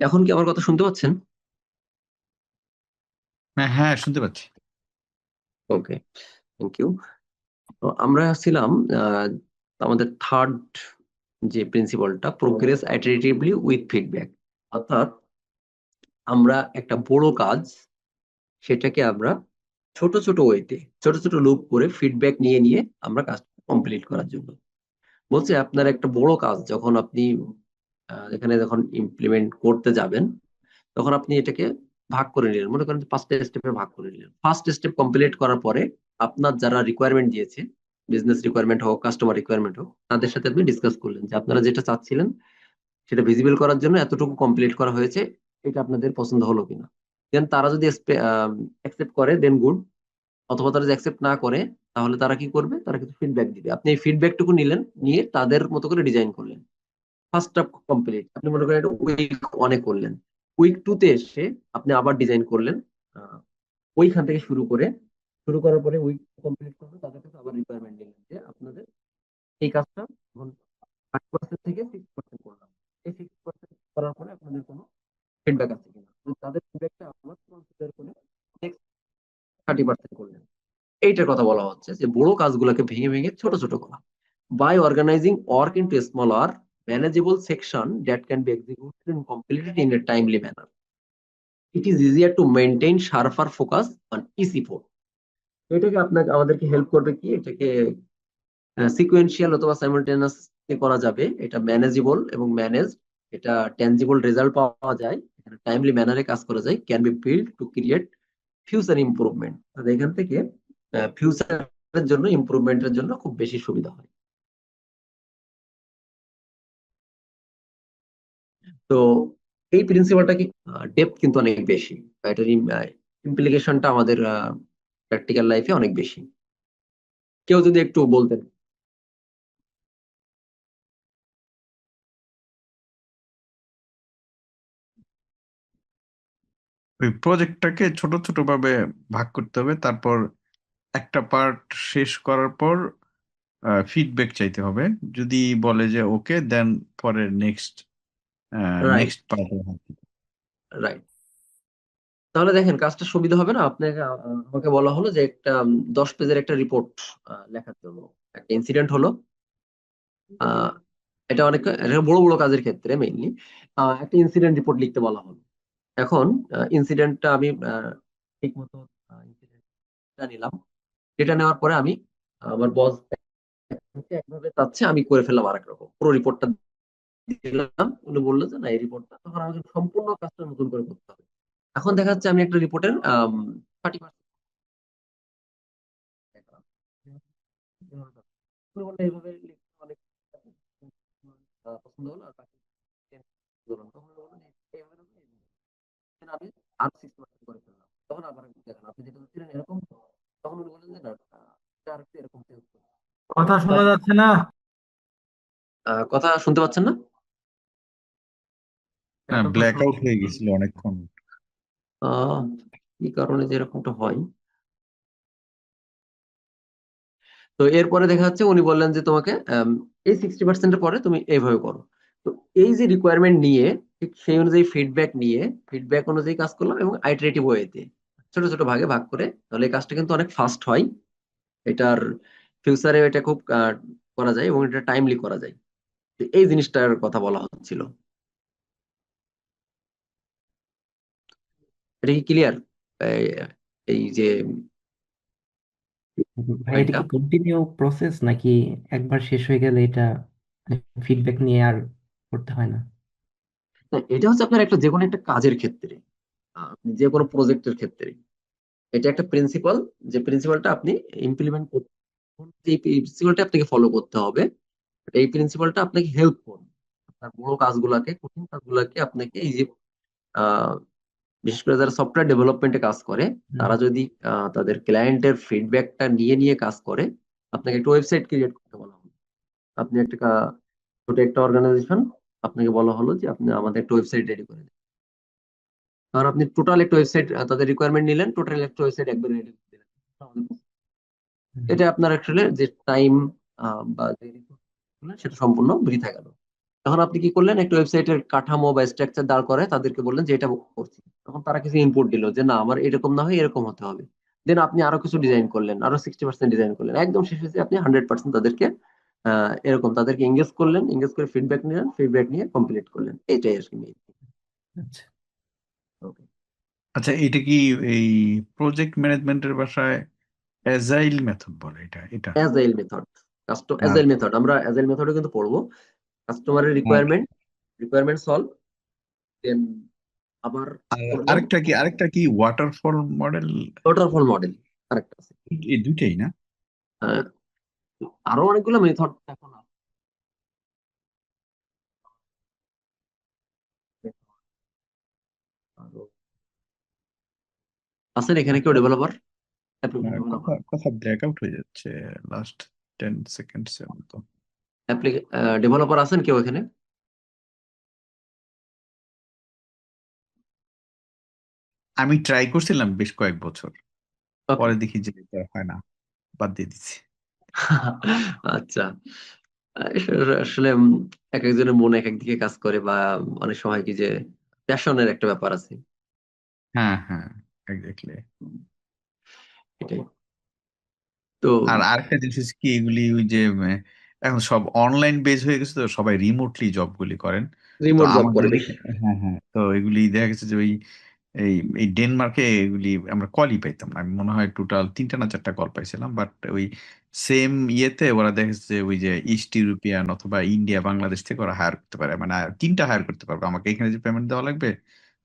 এখন কি আমার কথা শুনতে পাচ্ছেন? হ্যাঁ হ্যাঁ শুনতে পাচ্ছি। ওকে থ্যাংক ইউ তো আমরা ছিলাম আমাদের থার্ড যে প্রিন্সিপালটা প্রোগ্রেস আইটারেটিভলি উইথ ফিডব্যাক অর্থাৎ আমরা একটা বড় কাজ সেটাকে আমরা ছোট ছোট ওয়েতে ছোট ছোট লুপ করে ফিডব্যাক নিয়ে নিয়ে আমরা কাজটা কমপ্লিট করার জন্য। বলছে আপনার একটা বড় কাজ যখন আপনি এখানে যখন ইমপ্লিমেন্ট করতে যাবেন, তখন আপনি এটাকে ভাগ করে নিলেন। মনে করেন পাঁচটা স্টেপে ভাগ করে নিলেন। ফার্স্ট স্টেপ কমপ্লিট করার পরে আপনার যারা রিকোয়ারমেন্ট দিয়েছে বিজনেস রিকোয়ারমেন্ট হোক কাস্টমার রিকোয়ারমেন্ট হোক, তাদের সাথে আপনি ডিসকাস করলেন যে আপনারা যেটা চাচ্ছিলেন, সেটা ভিজিবল করার জন্য এতটুকু কমপ্লিট করা হয়েছে, এটা আপনাদের পছন্দ হলো কিনা। দেন তারা যদি অ্যাকসেপ্ট করে দেন গুড অথবা তারা যদি অ্যাকসেপ্ট না করে, তাহলে তারা কি করবে? তারা কিছু ফিডব্যাক দিবে। আপনি এই ফিডব্যাকটুকু নিলেন, নিয়ে তাদের মতো করে ডিজাইন করলেন। ফার্স্ট স্টেপ কমপ্লিট আপনি মনে করেন উইক অনেক করলেন। উইক টু তে এসে আপনি আবার ডিজাইন করলেন ওইখান থেকে শুরু করে, শুরু করার পরে উইক কমপ্লিট করবে তাদের কাছে আবার রিকোয়ারমেন্ট দিলেন যে আপনাদের এই কাজটা থার্টি পার্সেন্ট থেকে সিক্স পার্সেন্ট করলাম। এই সিক্স পার্সেন্ট করার পরে আপনাদের কোনো ফিডব্যাক আছে কিনা? তো তাদের ফিডব্যাকটা আমার কনসিডার করে নেক্সট থার্টি পার্সেন্ট করলেন। এইটার কথা বলা হচ্ছে যে বড় কাজগুলোকে ভেঙে ভেঙে ছোট ছোট করা। By organising work into smaller manageable section that can be executed and completed in a timely manner. It is easier to maintain sharper focus on EC4. তো এটাকে আপনাকে, আমাদেরকে হেল্প করবে কি? এটাকে সিকোয়েন্সিয়াল অথবা সাইমালটেনিয়াস করা যাবে। এটা ম্যানেজেবল এবং ম্যানেজ এটা ট্যানজিবল রেজাল্ট পাওয়া যায়। এখানে টাইমলি ম্যানারে কাজ করা যায়। Can be build to create future improvement এখান থেকে ফিউচারের জন্য ইমপ্রুভমেন্টের জন্য খুব বেশি সুবিধা হয়। তো এই প্রিন্সিপালটা কি ডেপথ কিন্তু অনেক বেশি। এটার ইমপ্লিকেশনটা আমাদের প্র্যাকটিক্যাল লাইফে অনেক বেশি। কেউ যদি একটু বলতেন। ওই প্রজেক্টটাকে ছোট ছোট ভাবে ভাগ করতে হবে, তারপর একটা পার্ট শেষ করার পর ফিডব্যাক চাইতে হবে। যদি বলে যে ওকে দেন পরে নেক্সট নেক্সট পার্ট রাইট তাহলে দেখেন কাজটা সুবিধা হবে না? আপনাকে আমাকে বলা হলো যে একটা দশ পেজের একটা রিপোর্ট লেখার জন্য। একটা ইনসিডেন্ট হলো। এটা অনেক বড় বড় কাজের ক্ষেত্রে মেইনলি একটা ইনসিডেন্ট রিপোর্ট লিখতে বলা হলো। এখন ইনসিডেন্টটা আমি ঠিক মতো ইনসিডেন্টটা নিলাম। এটা নেওয়ার পরে আমি আমার বস একভাবে চাচ্ছে আমি করে ফেললাম আরেক রকম। পুরো রিপোর্টটা দিলাম উনি বলল যে না এই রিপোর্টটা তখন আমাকে সম্পূর্ণ কাজটা নতুন করে করতে হবে। এখন দেখা যাচ্ছে আমি একটা রিপোর্টের থার্টি পার্সেন্ট এইভাবে অনেক পছন্দ হলো আর বাকি। আমি আরও সিক্স পার্সেন্ট করে ফেললাম। তখন আবার দেখেন আপনি যেটা বলছিলেন এরকম তখন উনি বললেন যে না আর একটু এরকম কথা শোনা যাচ্ছে না। কথা শুনতে পাচ্ছেন না? হ্যাঁ ব্ল্যাক আউট হয়ে গেছিল অনেকক্ষণ। আহ কি কারণে যে এরকমটা হয়। তো এরপরে দেখা যাচ্ছে উনি বললেন যে তোমাকে এই সিক্সটি পার্সেন্টের পরে তুমি এইভাবে করো। তো এই যে রিকোয়ারমেন্ট নিয়ে ঠিক সেই অনুযায়ী ফিডব্যাক নিয়ে ফিডব্যাক অনুযায়ী কাজ করলাম এবং আইটারেটিভ ওয়েতে ছোট ছোট ভাগে ভাগ করে তাহলে এই কাজটা কিন্তু অনেক ফাস্ট হয়। এটার ফিউচারে এটা খুব আহ, করা যায় এবং এটা টাইমলি করা যায়। এই জিনিসটার কথা বলা হচ্ছিল। এটা কি ক্লিয়ার এই যে ভাই এটা পয়েন্টটা কি কন্টিনিউ প্রসেস নাকি একবার শেষ হয়ে গেলে এটা ফিডব্যাক নিয়ে আর করতে হয় না? এটা হচ্ছে আপনার একটা যে কোনো একটা কাজের ক্ষেত্রে যে কোনো প্রজেক্টের ক্ষেত্রে। এটা একটা প্রিন্সিপাল যে প্রিন্সিপালটা আপনি ইমপ্লিমেন্ট করতে এই প্রিন্সিপালটা আপনাকে ফলো করতে হবে এই প্রিন্সিপালটা আপনাকে হেল্প করবে। আপনার বড় কাজগুলাকে কঠিন কাজগুলাকে আপনাকে এই যে আহ, বিশেষ করে যারা সফটওয়্যার ডেভেলপমেন্টে কাজ করে তারা যদি তাদের ক্লায়েন্টের ফিডব্যাকটা নিয়ে নিয়ে কাজ করে আপনাকে একটা ওয়েবসাইট ক্রিয়েট করতে বলা হলো। আপনি একটা ছোট একটা অর্গানাইজেশন আপনাকে বলা হলো যে আপনি আমাদের একটা ওয়েবসাইট রেডি করে দিন। কারণ আপনি টোটাল একটা ওয়েবসাইট তাদের রিকোয়ারমেন্ট নিলেন টোটাল একটা ওয়েবসাইট একবার রেডি করে দিলেন। এটা আপনার আসলে যে টাইম বা যে সেটা সম্পূর্ণ বৃথা গেল। তখন আপনি কি করলেন? একটা ওয়েবসাইটের কাঠামো বা স্ট্রাকচার দাঁড় করে তাদেরকে বললেন যে এটা করছি। তখন তারা কিছু ইনপুট দিল যে না আমার এরকম না হয় এরকম হতে হবে। দেন আপনি আরও কিছু ডিজাইন করলেন আরও সিক্সটি পার্সেন্ট ডিজাইন করলেন। একদম শেষে আপনি হান্ড্রেড পার্সেন্ট তাদেরকে এরকম তাদেরকে এঙ্গেজ করলেন এঙ্গেজ করে ফিডব্যাক নিলেন ফিডব্যাক নিয়ে কমপ্লিট করলেন। এইটাই আর কি। আচ্ছা. আচ্ছা এটা কি এই প্রজেক্ট ম্যানেজমেন্টের ভাষায় অ্যাজাইল মেথড বলে এটা? এটা agile method custom. Agile method আমরা অ্যাজাইল মেথডও কিন্তু পড়ব। কাস্টমারের রিকোয়ারমেন্ট রিকোয়ারমেন্ট সলভ দেন আবার আরেকটা কি আরেকটা কি ওয়াটারফল মডেল ওয়াটারফল মডেল আরেকটা আছে। এই দুইটাই না? আহ, আরও অনেকগুলো মেথড এখন আছেন এখানে কেউ ডেভেলপার আহ, কথা ব্ল্যাকআউট হয়ে যাচ্ছে লাস্ট টেন সেকেন্ডস এর মতো। ডেভেলপার আছেন কেউ এখানে? আমি ট্রাই করছিলাম বেশ কয়েক বছর. পরে দেখি যে এটা হয় না বাদ দিয়ে দিচ্ছি। আচ্ছা। আসলে- এক একজনের মন এক এক দিকে কাজ করে বা অনেক সময় কি যে প্যাশনের একটা ব্যাপার আছে। হ্যাঁ হ্যাঁ এক্স্যাক্টলি এটাই। তো আর আরেকটা জিনিস কি এগুলি ওই যে এখন সব অনলাইন বেজ হয়ে গেছে তো সবাই রিমোটলি জবগুলি করেন। রিমোট জব করে হ্যাঁ হ্যাঁ তো এগুলি দেখা গেছে যে ওই এই এই ডেনমার্কে এগুলি আমরা কলই পাইতাম না। আমি মনে হয় টোটাল তিনটা না চারটা কল পাইছিলাম বাট ওই সেম ইয়েতে ওরা দেখা যে ওই যে ইস্ট ইউরোপিয়ান অথবা ইন্ডিয়া বাংলাদেশ থেকে ওরা হায়ার করতে পারে। মানে তিনটা হায়ার করতে পারবে। আমাকে এখানে যে পেমেন্ট দেওয়া লাগবে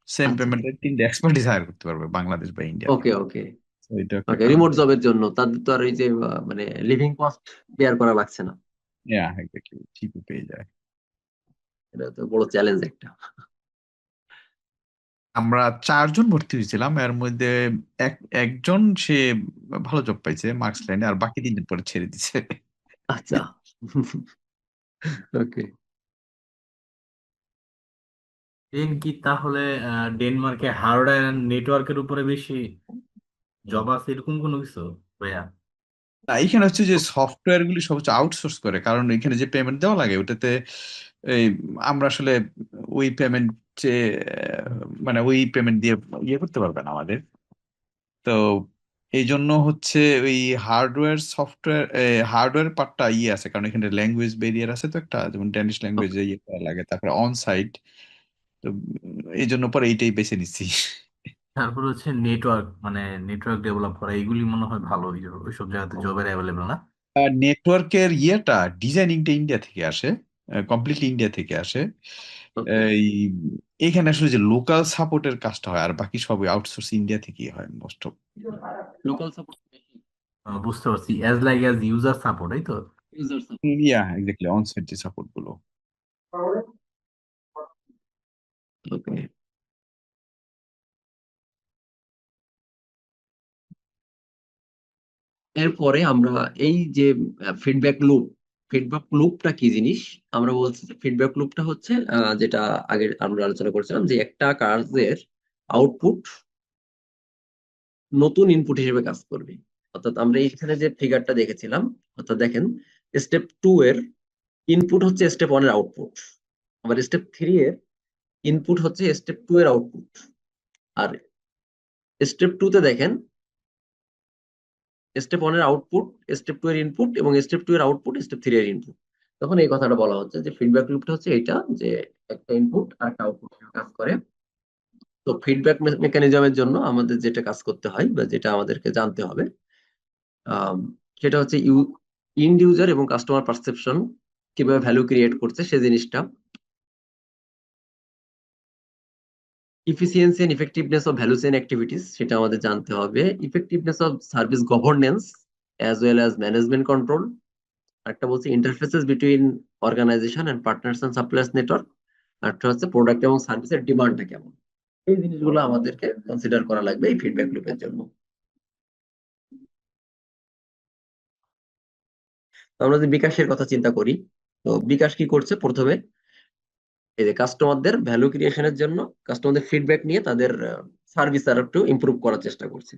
সেম আচ্ছা। পেমেন্টের তিনটা এক্সপার্টিস হায়ার করতে পারবে বাংলাদেশ বা ইন্ডিয়া ওকে ওকে এটা। রিমোট জবের জন্য। তাদের তো আর ওই যে মানে লিভিং কস্ট বেয়ার করা লাগছে না। Yeah, exactly. ঠিকই পেয়ে যায় এটা তো বড় চ্যালেঞ্জ একটা। আমরা চারজন ভর্তি হয়েছিলাম এর মধ্যে এক একজন সে ভালো জব পাইছে মার্কস লাইনে আর বাকি তিনজন পরে ছেড়ে দিছে। আচ্ছা। ওকে দেন কি তাহলে আহ, ডেনমার্কে হার্ডওয়্যার নেটওয়ার্কের উপরে বেশি জব আছে এরকম কোনো কিছু? ভাইয়া? না, এখানে হচ্ছে যে সফটওয়্যার গুলি সব হচ্ছে আউটসোর্স করে। কারণ এখানে যে পেমেন্ট দেওয়া লাগে ওটাতে এই আমরা আসলে ওই পেমেন্ট যে মানে ওই পেমেন্ট দিয়ে ইয়ে করতে পারবেন আমাদের। তো এই জন্য হচ্ছে ওই হার্ডওয়্যার সফটওয়্যার হার্ডওয়্যার পার্টটা ইয়ে আছে। কারণ এখানে ল্যাঙ্গুয়েজ ব্যারিয়ার আছে তো একটা যেমন ড্যানিশ ল্যাঙ্গুয়েজ ইয়ে করা লাগে তারপরে অন সাইট তো এই জন্য পরে এইটাই বেছে নিচ্ছি। তারপর হচ্ছে নেটওয়ার্ক মানে নেটওয়ার্ক ডেভেলপ করা এগুলি মনে হয় ভালো ওই ওইসব জায়গাতে জবের অ্যাভেলেবল না? নেটওয়ার্কের ইয়েটা ডিজাইনিংটা ইন্ডিয়া থেকে আসে কমপ্লিটলি ইন্ডিয়া থেকে আসে। এই এখানে আসলে যে লোকাল সাপোর্টের কাজটা হয় আর বাকি সবই আউটসোর্স ইন্ডিয়া থেকেই হয় মোস্ট অফ লোকাল সাপোর্ট বুঝতে পারছি as like as user support এই তো? User yeah exactly on site যে সাপোর্টগুলো। ওকে এরপরে আমরা এই যে ফিডব্যাক লুপ ফিডব্যাক লুপটা কি জিনিস? আমরা বলছি যে ফিডব্যাক লুপটা হচ্ছে যেটা আগে আমরা আলোচনা করেছিলাম যে একটা কাজের আউটপুট নতুন ইনপুট হিসেবে কাজ করবে। অর্থাৎ আমরা এইখানে যে ফিগারটা দেখেছিলাম, অর্থাৎ দেখেন স্টেপ টু এর ইনপুট হচ্ছে স্টেপ ওয়ানের আউটপুট আবার স্টেপ থ্রি এর ইনপুট হচ্ছে স্টেপ টু এর আউটপুট আর স্টেপ টু তে দেখেন স্টেপ ওয়ানের আউটপুট স্টেপ টু এর ইনপুট এবং স্টেপ টু এর আউটপুট স্টেপ থ্রি এর ইনপুট তখন এই কথাটা বলা হচ্ছে যে ফিডব্যাক লুপটা হচ্ছে এটা যে একটা ইনপুট আর একটা আউটপুট কাজ করে। তো ফিডব্যাক মেকানিজমের জন্য আমাদের যেটা কাজ করতে হয় বা যেটা আমাদেরকে জানতে হবে সেটা হচ্ছে ইউ ইন্ড ইউজার এবং কাস্টমার পারসেপশন কীভাবে ভ্যালু ক্রিয়েট করছে সে জিনিসটা। Efficiency and effectiveness of value chain activities সেটা আমাদের জানতে হবে। Effectiveness of service governance as well as management control একটা বলছে interfaces between organisation and partners and suppliers network একটা হচ্ছে প্রোডাক্ট এবং সার্ভিসের ডিমান্ডটা কেমন। এই জিনিসগুলো আমাদেরকে কনসিডার করা লাগবে এই ফিডব্যাক লুপের জন্য। আমরা যদি বিকাশের কথা চিন্তা করি, তো বিকাশ কি করছে প্রথমে? এই যে কাস্টমারদের ভ্যালু ক্রিয়েশনের জন্য কাস্টমারদের ফিডব্যাক নিয়ে তাদের সার্ভিস আর একটু ইমপ্রুভ করার চেষ্টা করছে।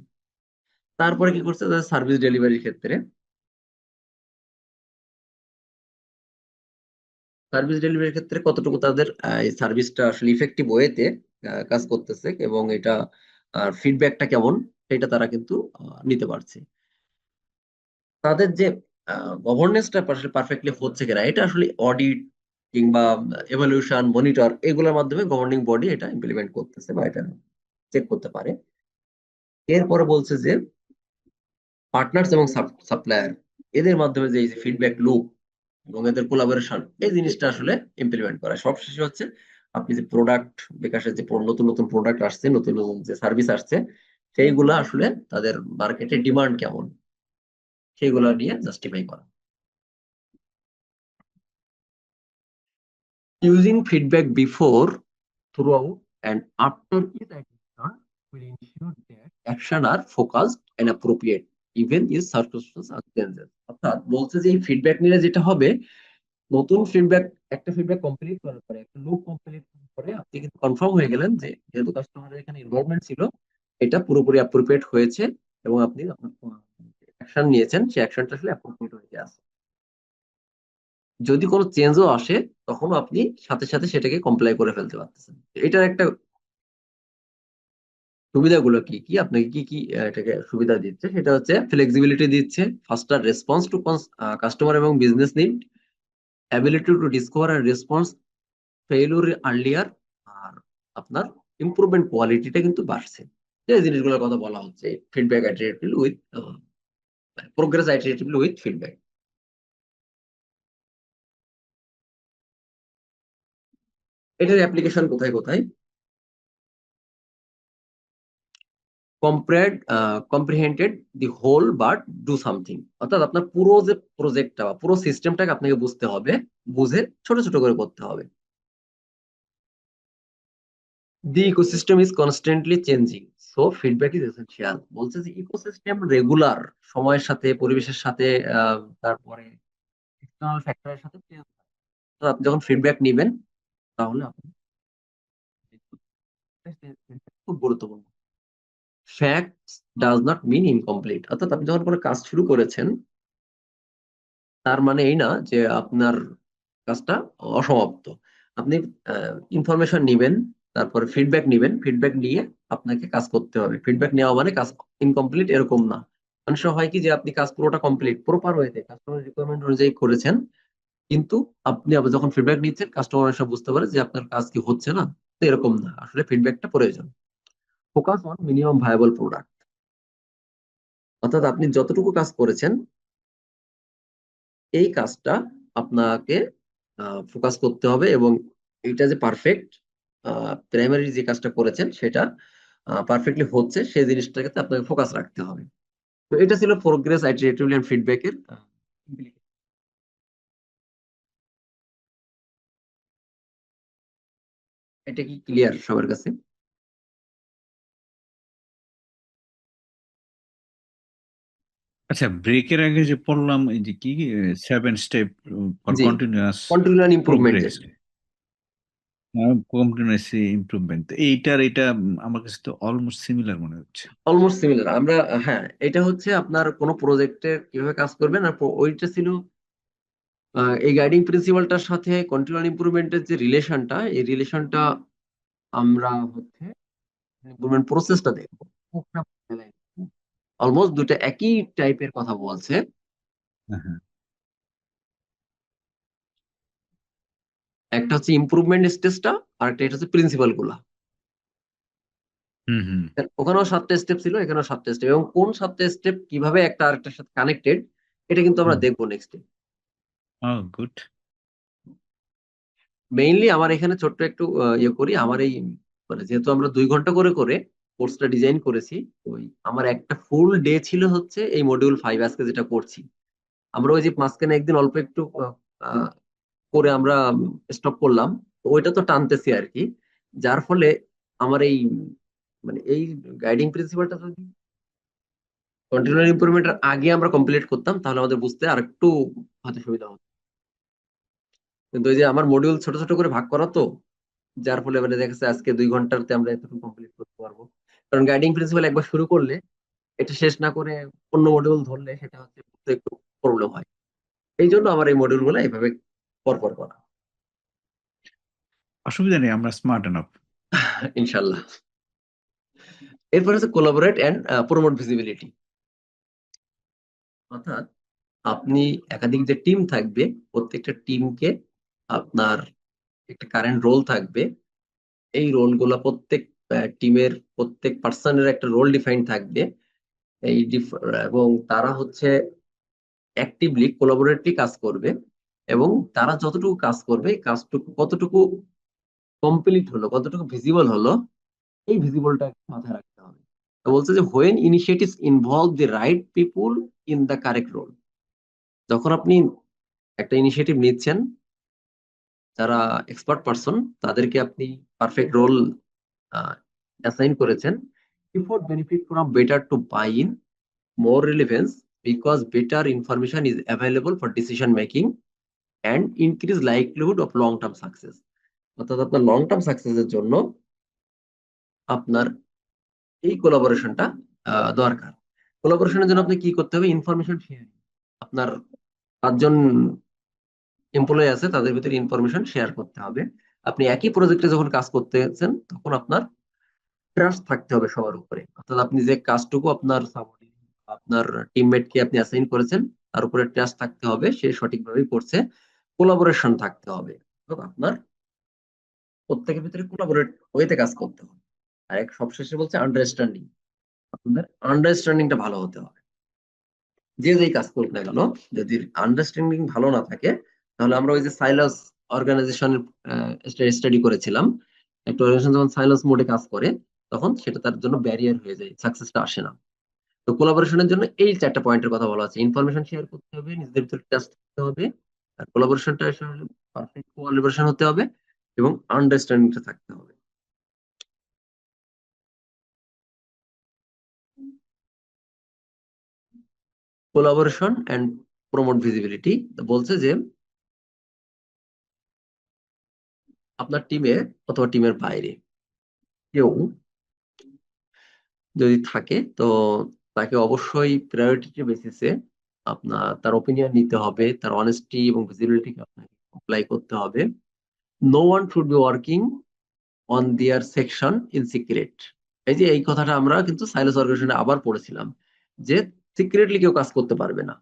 তারপরে কি করছে? তাদের সার্ভিস ডেলিভারির ক্ষেত্রে সার্ভিস ডেলিভারির ক্ষেত্রে কতটুকু তাদের এই সার্ভিসটা আসলে ইফেক্টিভ ওয়েতে কাজ করতেছে এবং এটা ফিডব্যাকটা কেমন সেটা তারা কিন্তু নিতে পারছে। তাদের যে গভর্নেন্সটা আসলে পারফেক্টলি হচ্ছে কিনা, এটা আসলে অডিট কিংবা এভালুয়েশন মনিটর এগুলোর মাধ্যমে গভর্নিং বডি এটা ইমপ্লিমেন্ট করতেছে বা এটা চেক করতে পারে। এরপরে বলছে যে পার্টনার্স এবং সাপ্লায়ার এদের মাধ্যমে যে ফিডব্যাক লুপ এবং এদের কোলাবোরেশন এই জিনিসটা আসলে ইমপ্লিমেন্ট করা। সবশেষে হচ্ছে আপনি যে প্রোডাক্ট বিকাশের যে নতুন নতুন প্রোডাক্ট আসছে, নতুন নতুন যে সার্ভিস আসছে, সেইগুলো আসলে তাদের মার্কেটে ডিমান্ড কেমন? সেইগুলো নিয়ে জাস্টিফাই করা। Using feedback before, throughout, and after each action will ensure that action are focused and appropriate, even if circumstances. অর্থাৎ বলছে যে এই ফিডব্যাক নিলে যেটা হবে নতুন ফিডব্যাক একটা ফিডব্যাক কমপ্লিট করার পরে একটা লুপ কমপ্লিট করার পরে আপনি কিন্তু কনফার্ম হয়ে গেলেন যে যেহেতু কাস্টমারের এখানে ইনভলভমেন্ট ছিল এটা পুরোপুরি অ্যাপ্রোপ্রিয়েট হয়েছে এবং আপনি অ্যাকশন নিয়েছেন সেই অ্যাকশনটা আসলে অ্যাপ্রোপ্রিয়েট হয়ে আছে যদি কোনো চেঞ্জও আসে তখন আপনি সাথে সাথে সেটাকে কমপ্লাই করে ফেলতে পারতেছেন। এটার একটা সুবিধাগুলো কি কি? আপনাকে কি কি এটাকে সুবিধা দিচ্ছে? সেটা হচ্ছে ফ্লেক্সিবিলিটি দিচ্ছে ফাস্টার রেসপন্স টু কাস্টমার এবং business need ability to discover and response failure earlier আর আপনার ইমপ্রুভমেন্ট কোয়ালিটিটা কিন্তু বাড়ছে। যে জিনিসগুলোর কথা বলা হচ্ছে feedback iteratively with progress iteratively with feedback এটার অ্যাপ্লিকেশন কোথায় কোথায়? Compared comprehended the whole but do something অর্থাৎ আপনার পুরো যে প্রজেক্টটা বা পুরো সিস্টেমটাকে আপনাকে বুঝতে হবে, বুঝে ছোট ছোট করে করতে হবে। The ecosystem is constantly changing so feedback is essential বলছে যে ইকোসিস্টেম রেগুলার সময়ের সাথে, পরিবেশের সাথে তারপরে এক্সটার্নাল ফ্যাক্টরের সাথে আপনি যখন ফিডব্যাক নেবেন তাহলে খুব গুরুত্বপূর্ণ। Fact does not mean incomplete অর্থাৎ আপনি যখন কোনো কাজ শুরু করেছেন, তার মানে এই না যে আপনার কাজটা অসমাপ্ত। আপনি ইনফরমেশন নিবেন, তারপরে ফিডব্যাক নিবেন। ফিডব্যাক নিয়ে আপনাকে কাজ করতে হবে। ফিডব্যাক নেওয়া মানে কাজ ইনকমপ্লিট এরকম না। সময় হয় কি যে আপনি কাজ পুরোটা কমপ্লিট প্রপার ওয়েতে কাস্টমার রিকোয়ারমেন্ট অনুযায়ী করেছেন কিন্তু আপনি আবার যখন ফিডব্যাক নিচ্ছেন কাস্টমার এসে বুঝতে পারে যে আপনার কাজ কি হচ্ছে না, তো এরকম না। আসলে ফিডব্যাকটা প্রয়োজন। Focus on minimum viable product অর্থাৎ আপনি যতটুকু কাজ করেছেন, এই কাজটা আপনাকে ফোকাস করতে হবে এবং এটা যে পারফেক্ট প্রাইমারি যে কাজটা করেছেন, সেটা পারফেক্টলি হচ্ছে, সেই জিনিসটাকে আপনাকে ফোকাস রাখতে হবে। তো এটা ছিল প্রোগ্রেস আইটারেটিভলি এন্ড ফিডব্যাকের এটা কি ক্লিয়ার সবার কাছে। আচ্ছা ব্রেকের আগে যে পড়লাম এই যে কি seven step for continuous improvement continuous improvement এইটার এটা আমার কাছে তো অলমোস্ট সিমিলার মনে হচ্ছে। অলমোস্ট সিমিলার আমরা হ্যাঁ এটা হচ্ছে আপনার কোনো প্রজেক্টে কীভাবে কাজ করবেন আর ওইটা ছিল এই গাইডিং প্রিন্সিপালটার সাথে কন্টিনিউয়াল ইমপ্রুভমেন্টের যে রিলেশনটা এই রিলেশনটা আমরা হচ্ছে ইমপ্রুভমেন্ট প্রসেসটা দেখব। অলমোস্ট দুটো একই টাইপের কথা বলছে। হ্যাঁ, হ্যাঁ। একটা হচ্ছে ইমপ্রুভমেন্ট স্টেজটা আর একটা এটা হচ্ছে প্রিন্সিপালগুলা। ওখানেও সাতটা স্টেপ ছিল এখানেও সাতটা স্টেপ এবং কোন সাতটা স্টেপ কীভাবে একটা আরেকটার সাথে কানেক্টেড এটা কিন্তু আমরা দেখব নেক্সট ও গুড মেইনলি আমার এখানে ছোট্ট একটু ইয়ে করি। আমার এই মানে যেহেতু আমরা দুই ঘণ্টা করে করে কোর্সটা ডিজাইন করেছি, ওই আমার একটা ফুল ডে ছিল হচ্ছে এই মডিউল ফাইভ আজকে যেটা করছি। আমরা ওই যে মাঝখানে একদিন অল্প একটু করে আমরা স্টপ করলাম। ওইটা তো টানতেছি আর কি যার ফলে আমার এই মানে এই গাইডিং প্রিন্সিপালটা যদি কন্টিনিউয়াল ইমপ্রুভমেন্টের আগে আমরা কমপ্লিট করতাম, তাহলে আমাদের বুঝতে আর একটু হয়তো সুবিধা হতো। কিন্তু ওই যে আমার মডিউল ছোট ছোট করে ভাগ করা তো যার ফলে মানে দেখা যাচ্ছে আজকে দুই ঘন্টাতে আমরা এতটুকু কমপ্লিট করতে পারব। কারণ গাইডিং প্রিন্সিপাল একবার শুরু করলে এটা শেষ না করে অন্য মডিউল ধরলে সেটা হচ্ছে একটু প্রবলেম হয়। এই জন্য আমার এই মডিউলগুলো এইভাবে পরপর করা। অসুবিধা নেই আমরা স্মার্ট এনাফ ইনশাল্লাহ। এরপর হচ্ছে কোলাবোরেট এন্ড প্রমোট ভিজিবিলিটি অর্থাৎ আপনি একাধিক যে টিম থাকবে প্রত্যেকটা টিমকে আপনার একটা কারেন্ট রোল থাকবে। এই রোলগুলো প্রত্যেক টিমের প্রত্যেক পার্সনের একটা রোল ডিফাইন থাকবে। এই এবং তারা হচ্ছে অ্যাক্টিভলি কোলাবোরেটলি কাজ করবে এবং তারা যতটুকু কাজ করবে কাজটুকু কতটুকু কমপ্লিট হলো, কতটুকু ভিজিবল হলো, এই ভিজিবলটা মাথায় রাখতে হবে। বলছে যে when initiatives involve the right people in the correct role যখন আপনি একটা ইনিশিয়েটিভ নিচ্ছেন যারা এক্সপার্ট পারসন তাদেরকে আপনি পারফেক্ট রোল অ্যাসাইন করেছেন। Effort benefit from better to buy in more relevance because better information is available for decision making and increase likelihood of long term success অর্থাৎ আপনার লং টার্ম সাকসেসের জন্য আপনার এই কোলাবোরেশনটা দরকার। কোলাবোরেশনের জন্য আপনি কি করতে হবে? ইনফরমেশন শেয়ারিং আপনার পাঁচজন এমপ্লয়ি আছে, তাদের ভিতরে ইনফরমেশন শেয়ার করতে হবে। আপনি একই প্রজেক্টে যখন কাজ করতেছেন, তখন আপনার ট্রাস্ট থাকতে হবে সবার উপরে। অর্থাৎ আপনি যে কাজটুকু আপনার আপনার টিমমেটকে আপনি অ্যাসাইন করেছেন, তার উপরে ট্রাস্ট থাকতে হবে, সে সঠিকভাবেই করছে। কোলাবোরেশন থাকতে হবে। আপনার প্রত্যেকের ভিতরে কোলাবোরেট ওয়েতে কাজ করতে হবে। আর এক সবশেষে বলছে আন্ডারস্ট্যান্ডিং আপনাদের আন্ডারস্ট্যান্ডিংটা ভালো হতে হবে। যে যেই কাজ করতে কেন, যদি আন্ডারস্ট্যান্ডিং ভালো না থাকে তাহলে আমরা ওই যে সাইলাস অর্গানাইজেশনের স্টাডি করেছিলাম। একটা অর্গানাইজেশন যখন সাইলাস মোডে কাজ করে, তখন সেটা তার জন্য ব্যারিয়ার হয়ে যায় সাকসেসটা আসে না। তো কোলাবোরেশনের জন্য এই চারটা পয়েন্টের কথা বলা আছে ইনফরমেশন শেয়ার করতে হবে, নিজেদের ভিতরে ট্রাস্ট করতে হবে, আর কোলাবোরেশনটা আসলে পারফেক্ট কোলাবোরেশন হতে হবে এবং আন্ডারস্ট্যান্ডিংটা থাকতে হবে। কোলাবোরেশন এন্ড প্রমোট ভিজিবিলিটি বলছে যে আপনার টিমে অথবা টিমের বাইরে। কেউ যদি থাকে, তো তাকে অবশ্যই প্রায়োরিটি বেসিসে আপনার তার ওপিনিয়ন নিতে হবে, তার অনেস্টি এবং ভিজিবিলিটিকে আপনাকে অ্যাপ্লাই করতে হবে। No one should be working on their section in secret এই যে এই কথাটা আমরা কিন্তু সাইলেন্স অর্গানাইজেশনে আবার পড়েছিলাম যে সিক্রেটলি কেউ কাজ করতে পারবে না।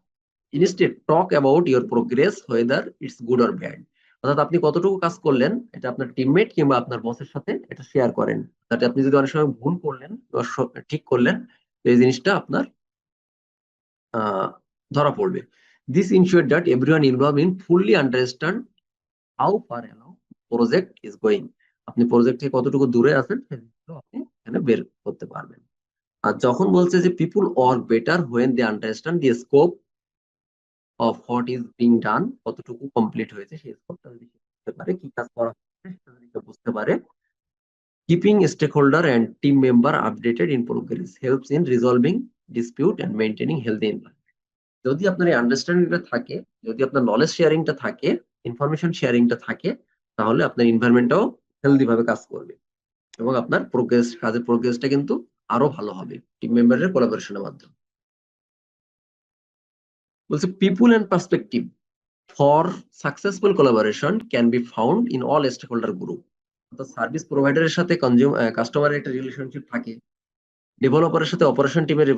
Instead talk about your progress whether it's good or bad অর্থাৎ আপনি কতটুকু কাজ করলেন, এটা আপনার টিমমেট কিংবা আপনার বসের সাথে এটা শেয়ার করেন। যাতে আপনি যদি অনেক সময় ভুল করলেন ঠিক করলেন এই জিনিসটা আপনার ধরা পড়বে। This ensure that everyone involve in fully understand how far allow project is going আপনি প্রজেক্ট থেকে কতটুকু দূরে আছেন সেগুলো আপনি এখানে বের করতে পারবেন। আর যখন বলছে যে people work better when they understand the scope of what is being done কতটুকু কমপ্লিট হয়েছে সেই স্কোপটা যদি বুঝতে পারে, কি কাজ করা হচ্ছে সেটা যদি বুঝতে পারে। Keeping stakeholder and team member updated in progress helps in resolving dispute and maintaining healthy environment যদি আপনার এই আন্ডারস্ট্যান্ডিংটা থাকে, যদি আপনার নলেজ শেয়ারিংটা থাকে ইনফরমেশন শেয়ারিংটা থাকে, তাহলে আপনার এনভায়রনমেন্টটাও হেলদি ভাবে কাজ করবে। এবং আপনার প্রোগ্রেস কাজের প্রোগ্রেসটা কিন্তু আরও ভালো হবে। টিম মেম্বারের কোলাবোরেশনের মাধ্যমে। বলছে people and perspective for successful collaboration can be found in all stakeholder group অর্থাৎ সার্ভিস প্রোভাইডারের সাথে কনজিউম কাস্টমারের একটা রিলেশনশিপ থাকে। ডেভেলপারের সাথে অপারেশন টিমের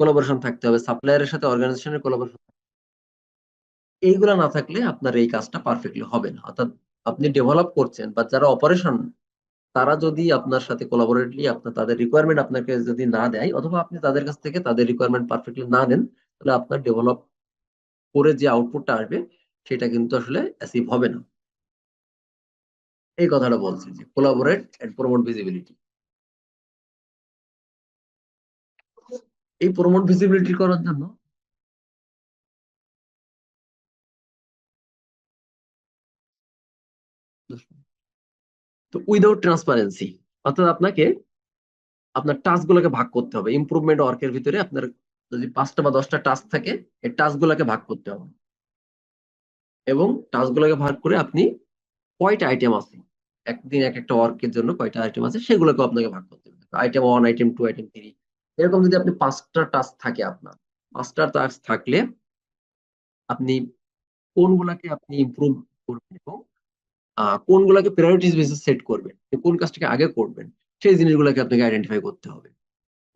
কোলাবোরেশন থাকতে হবে। সাপ্লায়ারের সাথে অর্গানাইজেশনের কোলাবোরেশন এইগুলা না থাকলে আপনার এই কাজটা পারফেক্টলি হবে না। অর্থাৎ আপনি ডেভেলপ করছেন বা যারা অপারেশন তারা যদি আপনার সাথে কোলাবোরেটলি আপনার, তাদের রিকোয়ারমেন্ট আপনাকে যদি না দেয়, অথবা আপনি তাদের কাছ থেকে তাদের রিকোয়ারমেন্ট পারফেক্টলি না দেন তাহলে আপনার ডেভেলপ করে যে আউটপুটটা আসবে, সেটা কিন্তু আসলে অ্যাসিভ হবে না। এই কথাটা বলছি যে কোলাবোরেট এন্ড প্রমোট ভিজিবিলিটি এই প্রমোট ভিজিবিলিটি করার জন্য তো উইদাউট ট্রান্সপারেন্সি অর্থাৎ আপনাকে আপনার টাস্ক গুলোকে ভাগ করতে হবে। ইমপ্রুভমেন্ট ওয়ার্কের ভিতরে আপনার যদি পাঁচটা বা দশটা টাস্ক থাকে, এই টাস্ক গুলোকে ভাগ করতে হবে। এবং টাস্ক গুলোকে ভাগ করে আপনি কয়টা আইটেম আছে? একদিন এক একটা ওয়ার্কের জন্য কয়টা আইটেম আছে সেগুলোকে আপনাকে ভাগ করতে হবে। Item one item two item three এরকম যদি আপনি পাঁচটা টাস্ক থাকে আপনার, পাঁচটা টাস্ক থাকলে আপনি কোনগুলাকে আপনি ইমপ্রুভ করবেন এবং কোনগুলোকে প্রায়োরিটিস বেসিস সেট করবেন কোন কাজটাকে আগে করবেন, সেই জিনিসগুলোকে আপনাকে আইডেন্টিফাই করতে হবে।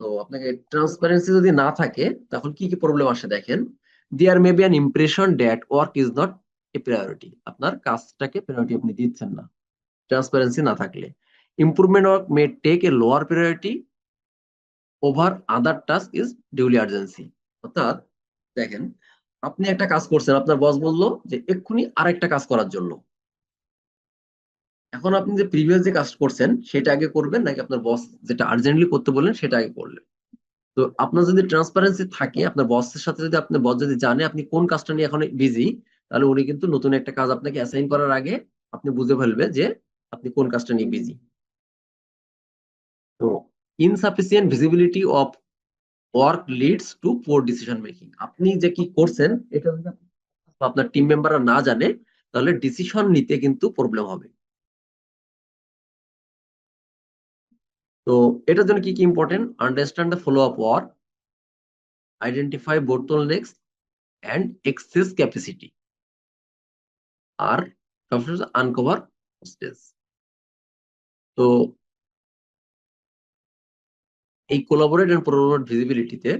তো আপনাকে ট্রান্সপারেন্সি যদি না থাকে তখন কি কি প্রবলেম আসে দেখেন? There may be an impression that work is not a priority আপনার কাজটাকে প্রায়োরিটি আপনি দিচ্ছেন না। ট্রান্সপারেন্সি না থাকলে। Improvement work may take a lower priority over other task is duly urgency অর্থাৎ দেখেন, আপনি একটা কাজ করছেন, আপনার বস বলল যে, এক্ষুনি আরেকটা কাজ করার জন্য। এখন আপনি যে প্রিভিয়াস যে কাজ করছেন, সেটা আগে করবেন, নাকি আপনার বস যেটা আর্জেন্টলি করতে বললেন, সেটা আগে করলেন? তো আপনার যদি ট্রান্সপারেন্সি থাকে, আপনার বসের সাথে যদি আপনার বস যদি জানে আপনি কোন কাজটা নিয়ে এখন বিজি তাহলে উনি কিন্তু নতুন একটা কাজ আপনাকে অ্যাসাইন করার আগে আপনি বুঝে ফেলবে যে আপনি কোন কাজটা নিয়ে বিজি তো insufficient visibility of work leads to poor decision making আপনি যে কি করছেন, এটা যদি আপনার টিম মেম্বাররা না জানে, তাহলে ডিসিশন নিতে কিন্তু প্রবলেম হবে। তো এটার জন্য কি কি important understand the flow of work identify bottlenecks, and excess capacity. আর সবসময় আনকভার তো এই কোলাবোরেট এন্ড প্রমোট ভিজিবিলিটিতে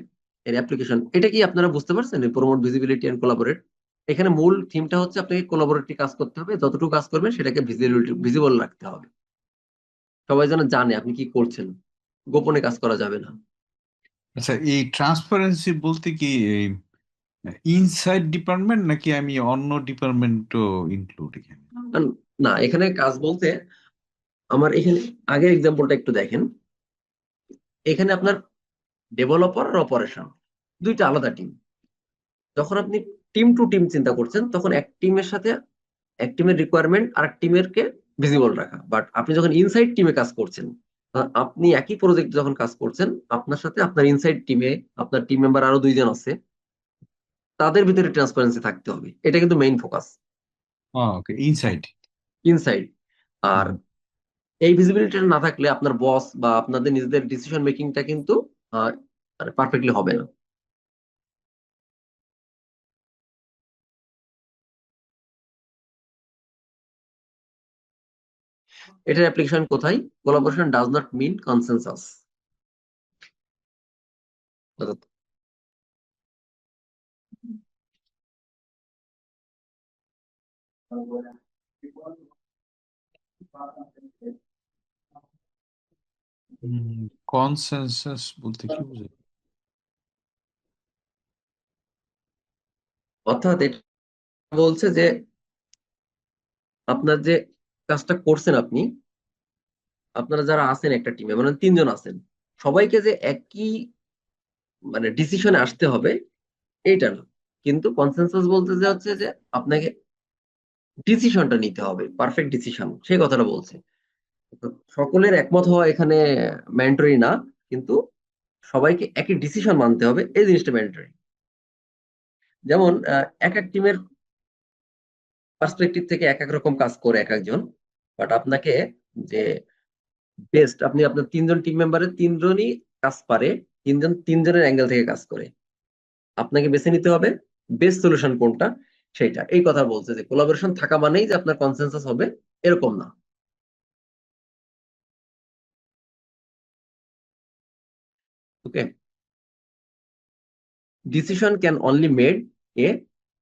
এর অ্যাপ্লিকেশন এটা কি আপনারা বুঝতে পারছেন? প্রমোট ভিজিবিলিটি এন্ড কোলাবোরেট এখানে মূল থিমটা হচ্ছে আপনাকে কোলাবোরেটরি কাজ করতে হবে। যতটুকু কাজ করবেন সেটাকে ভিজিবিলিটি ভিজিবল রাখতে হবে। সবাই যেন জানে আপনি কি করছেন। গোপনে কাজ করা যাবে না। আচ্ছা এই ট্রান্সপারেন্সি বলতে কি ইনসাইড ডিপার্টমেন্ট নাকি আমি অন্য ডিপার্টমেন্টও ইনক্লুড এখানে? না এখানে কাজ বলতে আমার এখানে আগের এক্সাম্পলটা একটু দেখেন। এখানে আপনার ডেভেলপার আর অপারেশন দুইটা আলাদা টিম যখন আপনি টিম টু টিম চিন্তা করছেন তখন এক টিমের সাথে এক টিমের রিকোয়ারমেন্ট আর এক টিমের কে ভিজিবল রাখা। বাট আপনি যখন ইনসাইড টিমে কাজ করছেন আপনি একই প্রজেক্ট যখন কাজ করছেন আপনার সাথে আপনার ইনসাইড টিমে আপনার টিম মেম্বার আরও দুইজন আছে তাদের ভিতরে ট্রান্সপারেন্সি থাকতে হবে। এটা কিন্তু main focus okay inside inside আর এই ভিজিবিলিটি না থাকলে আপনার বস বা আপনাদের নিজেদের ডিসিশন মেকিংটা কিন্তু পারফেক্টলি হবে না। এটার অ্যাপ্লিকেশন কোথায়? Collaboration does not mean consensus consensus বলতে কি বোঝায়? অর্থাৎ এটা বলছে যে আপনার যে কাজটা করছেন আপনি, আপনারা যারা আছেন একটা টিমে মানে তিনজন আছেন, সবাইকে যে একই মানে ডিসিশনে আসতে হবে, এইটা না। কিন্তু কনসেনসাস বলতে যে হচ্ছে যে আপনাকে ডিসিশনটা নিতে হবে পারফেক্ট ডিসিশন সেই কথাটা বলছে। সকলের একমত হওয়া এখানে ম্যান্ডাটরি না, কিন্তু সবাইকে একই ডিসিশন মানতে হবে, এই জিনিসটা ম্যান্ডাটরি যেমন এক এক টিমের পার্সপেক্টিভ থেকে এক এক রকম কাজ করে এক একজন। বাট আপনাকে যে বেস্ট আপনি আপনার তিনজন টিম মেম্বারের তিনজনই কাজ পারে, তিনজন, তিনজনের অ্যাঙ্গেল থেকে কাজ করে। আপনাকে বেছে নিতে হবে বেস্ট সলিউশন কোনটা? সেটা এই কথা বলছে যে কোলাবোরেশন থাকা মানেই যে আপনার কনসেনসাস হবে, এরকম না। Okay decision can only made a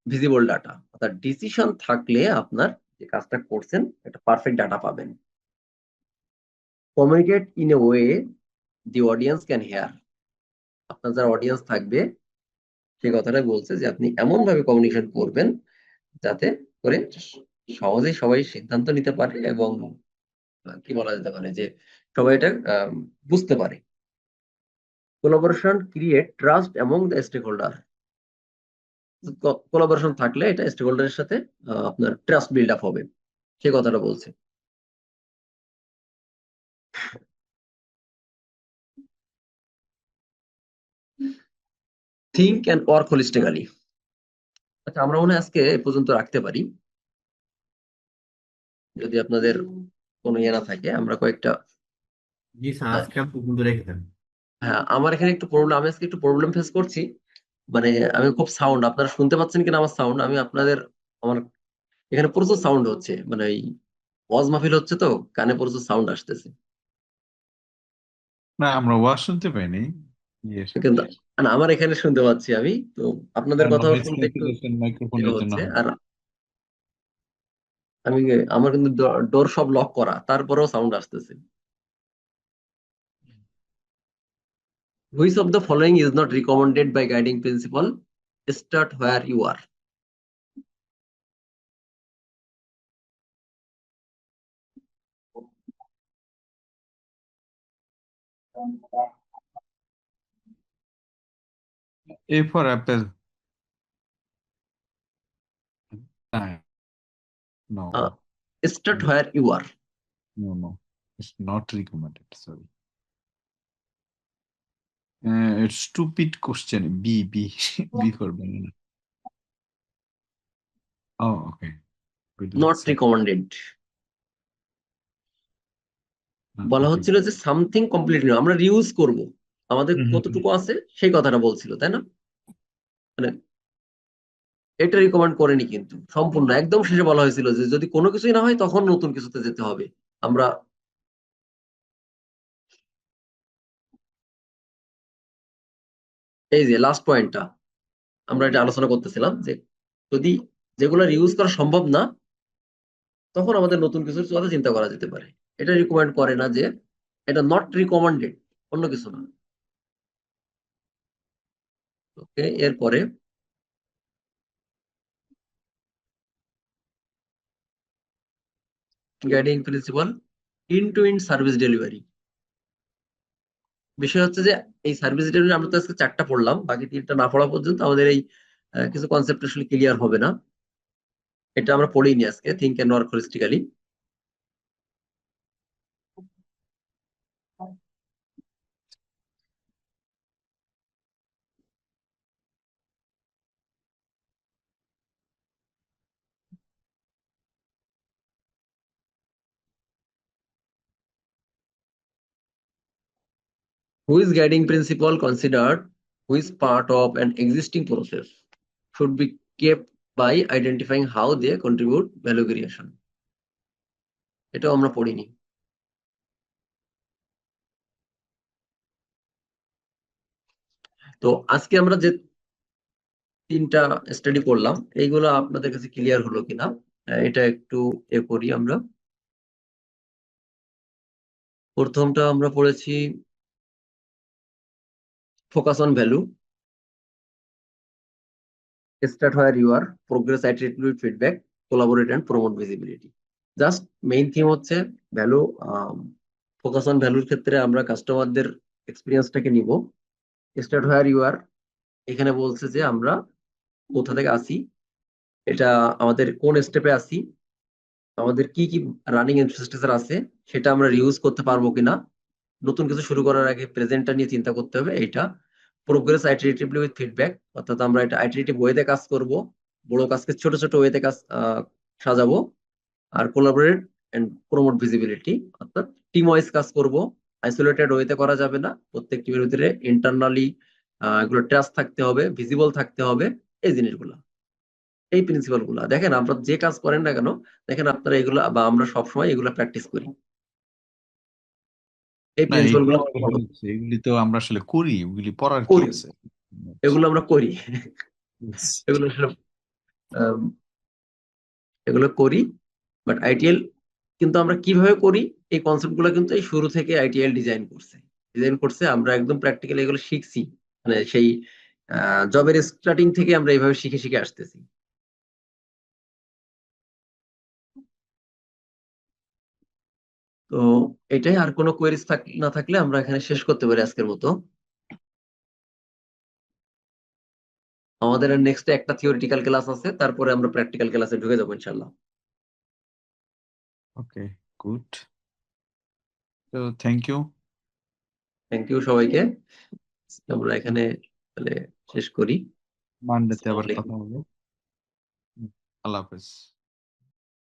visible data অর্থাৎ ডিসিশন থাকলে আপনার যে কাজটা করছেন, একটা পারফেক্ট ডাটা পাবেন। Communicate in a way the audience can hear আপনার যারা অডিয়েন্স থাকবে, সে কথাটাই বলছে যে আপনি এমনভাবে কমিউনিকেশন করবেন যাতে করে সহজেই সবাই সিদ্ধান্ত নিতে পারে এবং কি বলা যেতে পারে যে সবাই এটা বুঝতে পারে। Collaboration create trust among the stakeholder collaboration থাকলে এটা স্টেক হোল্ডারের সাথে আপনার ট্রাস্ট বিল্ড আপ হবে। সে কথাটা বলছে। থিঙ্ক অ্যান্ড ওয়ার্ক হোলিস্টিক্যালি আচ্ছা আমরা মনে আজকে এ পর্যন্ত রাখতে পারি। যদি আপনাদের কোনো ইয়ে না থাকে আমরা কয়েকটা জি স্যার আজকে পর্যন্ত রেখে দেন। হ্যাঁ আমার এখানে একটু প্রবলেম আমি আজকে একটু প্রবলেম ফেস করছি। মানে আমি খুব সাউন্ড আপনারা শুনতে পাচ্ছেন কিনা আমার সাউন্ড আমি আপনাদের আমার এখানে প্রচুর সাউন্ড হচ্ছে মানে এই ওয়াজ মাহফিল হচ্ছে তো কানে প্রচুর সাউন্ড আসতেছে। না আমরা ওয়াজ শুনতে পাইনি। ইয়ে কিন্তু না, আমার এখানে শুনতে পাচ্ছি আমি তো আপনাদের কথা শুনতে একটু ইয়ে আর আমি আমার কিন্তু ডোর সব লক করা তারপরেও সাউন্ড আসতেছে। Which of the following is not recommended by guiding principle? Start where you are. A for apple. No, Uh, Start where you are. no, no. It's not recommended. Sorry. Uh, stupid question. B, B, B for banana. Oh, okay. Good Not answer. recommended. বলা. হচ্ছিল যে something complete completely আমরা reuse করব আমাদের। কতটুকু আছে সেই কথাটা বলছিল তাই না মানে এটা রিকমেন্ড করেনি কিন্তু সম্পূর্ণ একদম শেষে বলা হয়েছিল যে যদি কোনো কিছুই না হয় তখন নতুন কিছুতে যেতে হবে আমরা এই যে লাস্ট পয়েন্টটা আমরা এটা আলোচনা করতেছিলাম যে যদি যেগুলো ইউজ করা সম্ভব না, তখন আমাদের নতুন কিছুর কথা চিন্তা করা যেতে পারে। এটা রিকমেন্ড করে না যে এটা নট রিকমেন্ডেড অন্য কিছু না। ওকে এরপরে guiding principle in to in service delivery বিষয় হচ্ছে যে, এই সার্ভিস ডেলিভারি আমরা তো আজকে চারটা পড়লাম, বাকি তিনটা না পড়া পর্যন্ত আমাদের এই কিছু কনসেপ্ট আসলে ক্লিয়ার হবে না। এটা আমরা পড়িনি আজকে think and work holistically Who is guiding principle considered which part of an existing process should be kept by identifying how they contribute value creation? এটাও আমরা পড়িনি তো আজকে আমরা যে তিনটা স্টাডি করলাম এইগুলো আপনাদের কাছে ক্লিয়ার হলো কিনা এটা একটু এ করি আমরা প্রথমটা আমরা পড়েছি focus on value start where you are, progress with feedback, collaborate and promote visibility. Just main theme হচ্ছে ভ্যালু ফোকাস অন ভ্যালুর ক্ষেত্রে আমরা কাস্টমারদের এক্সপিরিয়েন্সটাকে নিব। স্টার্ট হোয়ার ইউ আর এখানে বলছে যে আমরা কোথা থেকে আসি, এটা আমাদের কোন স্টেপে আসি, আমাদের কি কি রানিং ইনফ্রাস্ট্রাকচার আছে, সেটা আমরা রিউজ করতে পারব কিনা নতুন কিছু শুরু করার আগে প্রেজেন্টটা নিয়ে চিন্তা করতে হবে, এইটা। প্রোগ্রেস আইটারেটিভলি উইথ ফিডব্যাক অর্থাৎ আমরা এটা আইটারেটিভ ওয়েতে কাজ করব, বড় কাজকে ছোট ছোট ওয়েতে কাজ সাজাবো, আর কোলাবোরেট এন্ড প্রমোট ভিজিবিলিটি অর্থাৎ টিম ওয়াইজ কাজ করব। আইসোলেটেড ওয়েতে করা যাবে না, প্রত্যেক টিমের ভিতরে ইন্টারনালি এগুলো ট্রাস্ট থাকতে হবে ভিজিবল থাকতে হবে, এই জিনিসগুলো। এই প্রিন্সিপালগুলা। দেখেন আপনারা যে কাজ করেন না কেন, দেখেন আপনারা এগুলো বা আমরা সবসময় এগুলো প্র্যাকটিস করি। এই প্রিন্সিপালগুলো এগুলো তো আমরা আসলে করি ওগুলি পড়ার কি। আছে? এগুলো আমরা করি। এগুলো আসলে এগুলো করি বাট আইটিএল কিন্তু আমরা কীভাবে করি? এই কনসেপ্টগুলো কিন্তু এই শুরু থেকে আইটিএল ডিজাইন করছে। ডিজাইন করছে আমরা একদম প্র্যাকটিক্যালি এগুলো শিখছি। মানে সেই জবের স্টার্টিং থেকে আমরা এইভাবে শিখে শিখে আসতেছি। তো এটাই আর কোনো কোয়েরিজ না থাকলে আমরা এখানে শেষ করতে পারি আজকের মতো। আমাদের নেক্সট একটা থিওরিটিক্যাল ক্লাস আছে তারপরে আমরা প্র্যাকটিক্যাল ক্লাসে ঢুকে যাব ইনশাল্লাহ ওকে গুড তো থ্যাংক ইউ থ্যাংক ইউ সবাইকে। আমরা এখানে তাহলে শেষ করি। মানডেতে আবার কথা হবে। আল্লাহ হাফেজ।